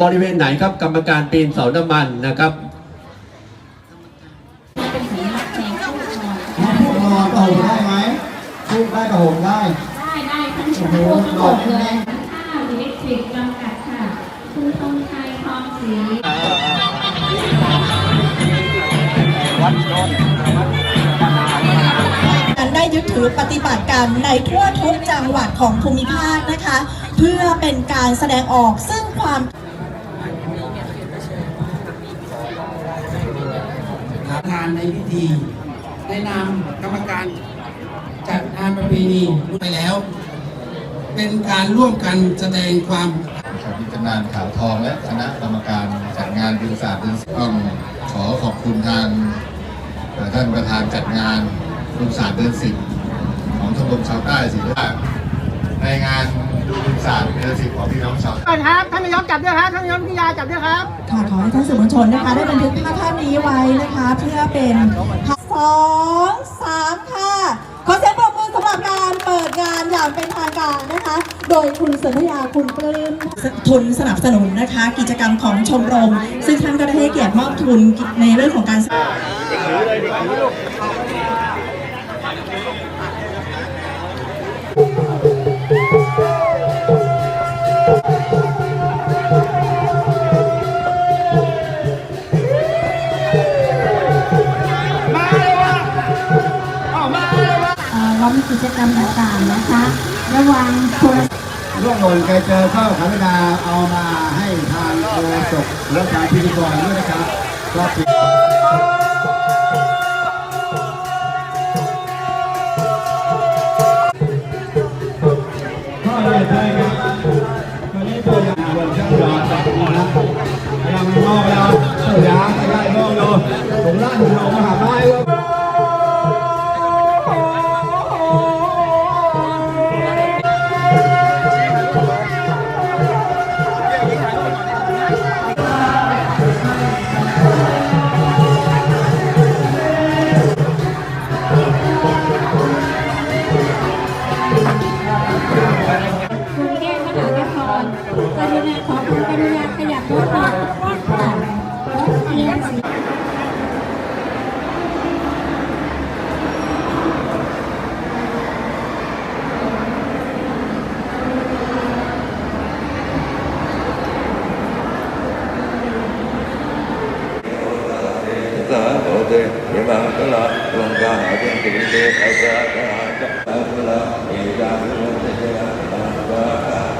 บริเวณไหนครับกรรมการปีนเสาน้ำมันนะครับเป็นสัญลักษณ์แทนผู้ครองถ้าพูดนอนกับหงได้ไหมพูดได้กับหงได้ ได้ได้ทั้งทั้งตัวทั้งหมดเลยข้าวอิเล็กทริกจำกัดค่ะคุณธงชัยทองศรีการได้ยึดถือปฏิบัติการในทั่วทุกจังหวัดของภูมิภาคนะคะ เพื่อเป็นการแสดงออกซึ่งความ ประ ธานในพิธีในนามกรรมการจัดงานประเพณีไปแล้ว เป็นการร่วมกันแสดงความครับพิจารณานขาวทองและคณะกรรมการจัดงานดิวศาสตร์ดินต้องขอขอบคุณทางเอ่อท่านประธานจัดงานดิวศาสตร์เดือนสิบของชมรมชาวใต้ศรีราชาในงาน ดูดิวศาสตร์เดือนสิบของพี่น้องชาวก่อนครับท่านนายกจับด้วยครับท่านนายกพิยาจับด้วยครับค่ะขอให้ท่านสื่อมวลชนนะคะ ได้บันทึกภาพภาพนี้ไว้นะคะ เพื่อเป็นสองสามค่ะขอเสียงปรบมือสำหรับการเปิดงานอย่างเป็นทางการนะคะ โดยคุณสัญญาคุณปลื้มทุนสนับสนุนนะคะ กิจกรรมของชมรม ซึ่งท่านก็ได้ให้เกียรติมอบทุนในเรื่องของการ มกิจกรรมต่างๆนะคะ ระวังโทรร่วงหล่นใครเจอก็ขอเวลาเอามาให้ทางโฆษกหรือทางพิธีกรด้วยนะครับก็ปิดก็เลยครับตอนนี้ตัวอย่างบนช่างยอดจับนะยังมอเราตัวยางไม่ได้มองดูผมล่างลงมหา อนกรุณาขอคุณกรุณาขยับรถหน่อยกว้างขวางรถเลี้ยงสี大家。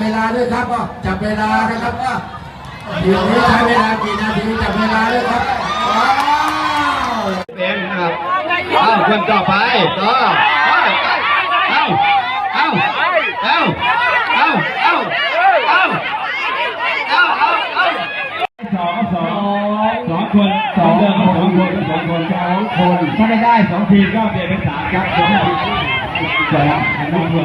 เวลาด้วยครับก็จับเวลานะครับว่าเดี๋ยวนี้ใช้เวลากี่นาทีจับเวลาด้วยครับว้าวเป็นนะครับเอาคนต่อไปต่อเอาเอาเอาเอาเอาเอาเอาเอาเอาเอาสองสองสองคนสองเรื่องสองคนสองคนสองคนถ้าไม่ได้สองทีมก็เปลี่ยนเป็นสามครับสองทีมสอง